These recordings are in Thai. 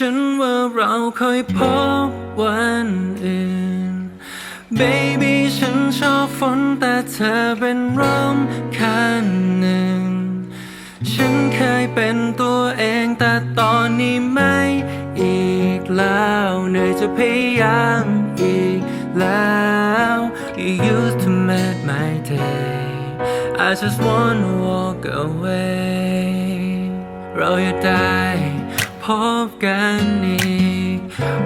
ฉันว่าเราเคยพบวันอื่น Baby ฉันชอบฝนแต่เธอเป็นร่มคันหนึ่ง ฉันเคยเป็นตัวเองแต่ตอนนี้ไม่อีกแล้วเหนื่อยจะพยายามอีกแล้ว You used to make my day I just wanna walk away เราอยากได้ พบกันอีก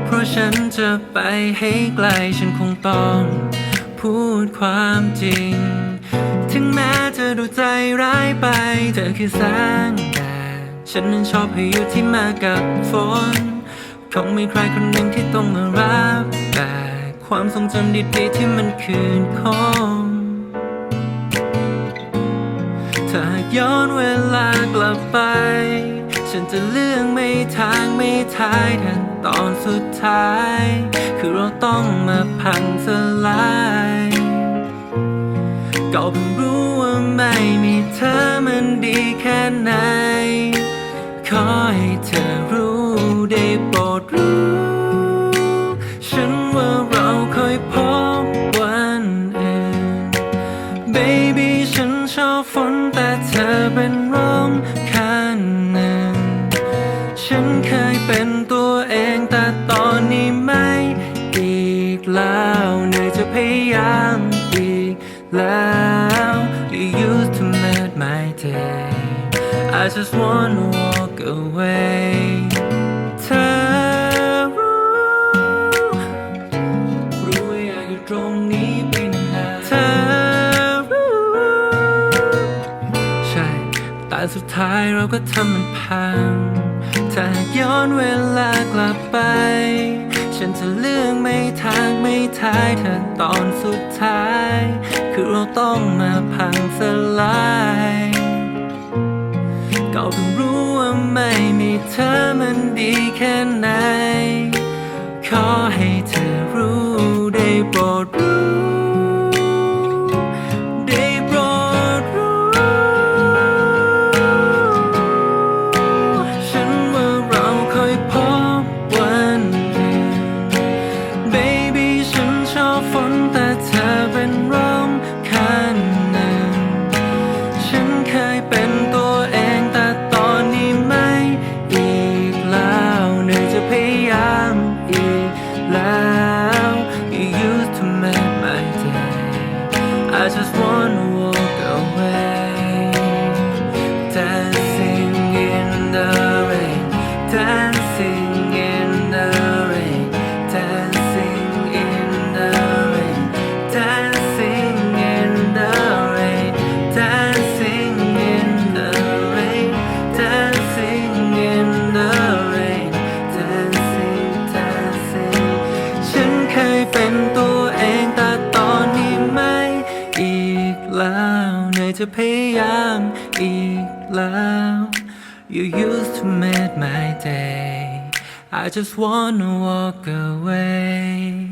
เพราะฉันจะไปให้ไกลฉันคงต้อง พูดความจริง ถึงแม้จะดูใจร้ายไป เธอคือแสงแดดฉันนั้นชอบให้อยู่ที่มากับฝน คงมีใครคนหนึ่งที่ต้องมารับแต่ความทรงจำดีๆที่มันคืนคงถ้าหากย้อนเวลากลับไป ฉันจะเลือกไม่ทางไม่ท้ายแต่ตอนสุดท้าย คือเราต้องมาพังสลายก็เพิ่งรู้ว่าไม่มีเธอมันดีแค่ไหน ขอให้เธอรู้ได้โปรดรู้ ฉันว่าเราเคยพบวันอื่น Baby ฉันชอบฝนแต่เธอเป็นร่มคันหนึ่ง ฉันเคยเป็นตัวเองแต่ตอนนี้ไม่อีกแล้วเหนื่ยจะพยายามอีกแล้ว You used to make my day I just wanna walk away เธอรู้รู้ว่าอยากอยู่ตรงนี้ไปนานๆเธอรู้ใช่แต่สุดท้ายเราก็ทำมันพัง ถ้าย้อนเวลากลับไป ฉันจะเลือกไม่ทางไม่ทายเธอตอนสุดท้าย คือเราต้องมาพังสลายก็เพิ่งรู้ว่าไม่มีเธอมันดีแค่ไหน I just wanna walk away Dancing in the rain Dancing in the rain Dancing in the rain Dancing in the rain Dancing in the rain Dancing in the rain Dancing Dancing ฉันเคยเป็นตัว ัว จะพยายามอีกแล้ว You used to make my day I just wanna walk away